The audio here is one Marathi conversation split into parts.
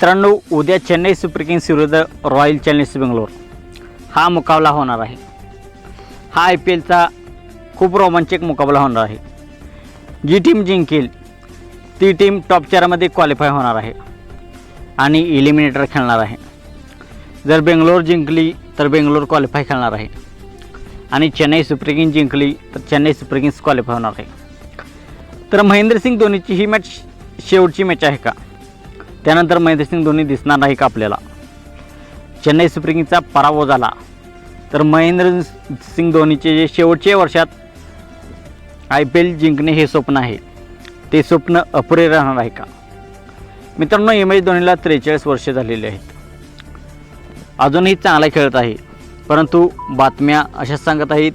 मित्रांनो उद्या चेन्नई सुपर किंग्स विरुद्ध रॉयल चॅलेंजर्स बेंगलोर. हा मुकाबला होणार आहे. हा आय पी एलचा खूप रोमांचक मुकाबला होणार आहे. जी टीम जिंकेल ती टीम टॉप चारमध्ये क्वालिफाय होणार आहे आणि इलिमिनेटर खेळणार आहे. जर बेंगलोर जिंकली तर बेंगलोर क्वालिफाय खेळणार आहे. आणि चेन्नई सुपर किंग्स जिंकली तर चेन्नई सुपर किंग्स क्वालिफाय होणार आहे. तर महेंद्रसिंग धोनीची ही मॅच शेवटची मॅच आहे का? त्यानंतर महेंद्रसिंग धोनी दिसणार नाही का आपल्याला? चेन्नई सुपर किंगचा पराभव झाला. तर महेंद्र सिंग धोनीचे जे शेवटच्या वर्षात आय पी एल जिंकणे हे स्वप्न आहे. ते स्वप्न अपुरे राहणार आहे का? मित्रांनो एम एस धोनीला त्रेचाळीस वर्षे झालेली आहेत. अजूनही चांगला खेळत आहे. परंतु बातम्या अशा सांगत आहेत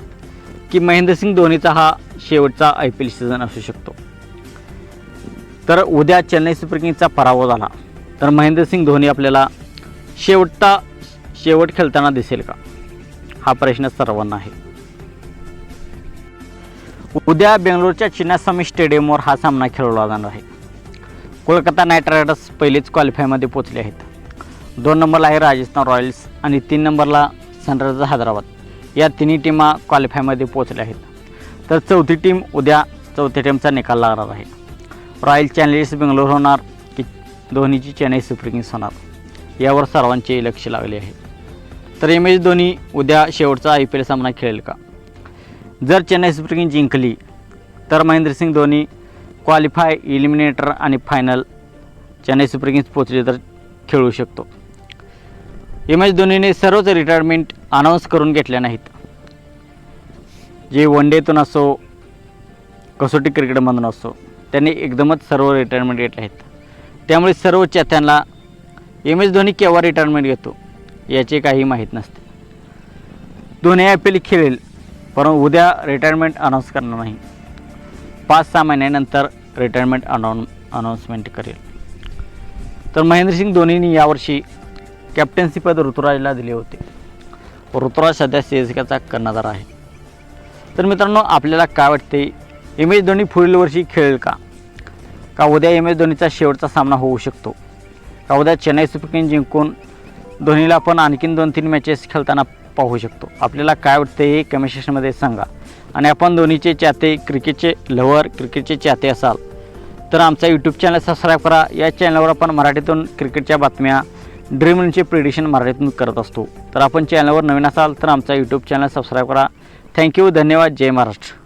की महेंद्रसिंग धोनीचा हा शेवटचा आय पी एल सीझन असू शकतो. तर उद्या चेन्नई सुपर किंग्सचा पराभव झाला. तर महेंद्रसिंग धोनी आपल्याला शेवटचा शेवट खेळताना दिसेल का? हा प्रश्न सर्वांना आहे. उद्या बेंगलोरच्या चिन्नास्वामी स्टेडियमवर हा सामना खेळवला जाणार आहे. कोलकाता नाईट रायडर्स पहिलेच क्वालिफायमध्ये पोचले आहेत. दोन नंबरला आहे राजस्थान रॉयल्स आणि तीन नंबरला सनरायझर्स हैदराबाद. या तिन्ही टीमा क्वालिफायमध्ये पोचल्या आहेत. तर चौथी टीम उद्या चौथ्या टीमचा निकाल लागणार आहे. रॉयल चॅलेंजर्स बेंगलोर होणार की धोनीची चेन्नई सुपर किंग्स होणार? यावर सर्वांचे लक्ष लागले आहे. तर एम एस धोनी उद्या शेवटचा आय पी एल सामना खेळेल का? जर चेन्नई सुपर किंग्स जिंकली तर महेंद्रसिंग धोनी क्वालिफाय इलिमिनेटर आणि फायनल चेन्नई सुपर किंग्स पोचले तर खेळू शकतो. एम एस धोनीने सर्वच रिटायरमेंट अनाऊन्स करून घेतल्या नाहीत. जे वन डेतून असो कसोटी क्रिकेटमधून असो त्यांनी एकदमच सर्व रिटायरमेंट घेतले आहेत. त्यामुळे सर्व चाहत्यांना एम एस धोनी केव्हा रिटायरमेंट घेतो याचे काही माहीत नसते. धोनी आय पी एल खेळेल परंतु उद्या रिटायरमेंट अनाऊन्स करणार नाही. पाच सहा महिन्यानंतर रिटायरमेंट अनाऊन अनाऊन्समेंट करेल. तर महेंद्रसिंग धोनीने यावर्षी कॅप्टन्सीपद ऋतुराजला दिले होते. ऋतुराज सध्या सी एस केचा कर्णधार आहे. तर मित्रांनो आपल्याला काय वाटते? एम एस धोनी पुढील वर्षी खेळेल का? का उद्या एम एस धोनीचा शेवटचा सामना होऊ शकतो? का उद्या चेन्नई सुपर किंग जिंकून धोनीला आपण आणखीन दोन तीन मॅचेस खेळताना पाहू शकतो? आपल्याला काय वाटते हे कमेंट सेक्शनमध्ये सांगा. आणि आपण धोनीचे चाहते क्रिकेटचे लवर क्रिकेटचे चाहते असाल तर आमचा यूट्यूब चॅनल सबस्क्राईब करा. या चॅनलवर आपण मराठीतून क्रिकेटच्या बातम्या ड्रीम इलेव्हनचे प्रिडिशन मराठीतून करत असतो. तर आपण चॅनलवर नवीन असाल तर आमचा यूट्यूब चॅनल सबस्क्राईब करा. थँक्यू धन्यवाद. जय महाराष्ट्र.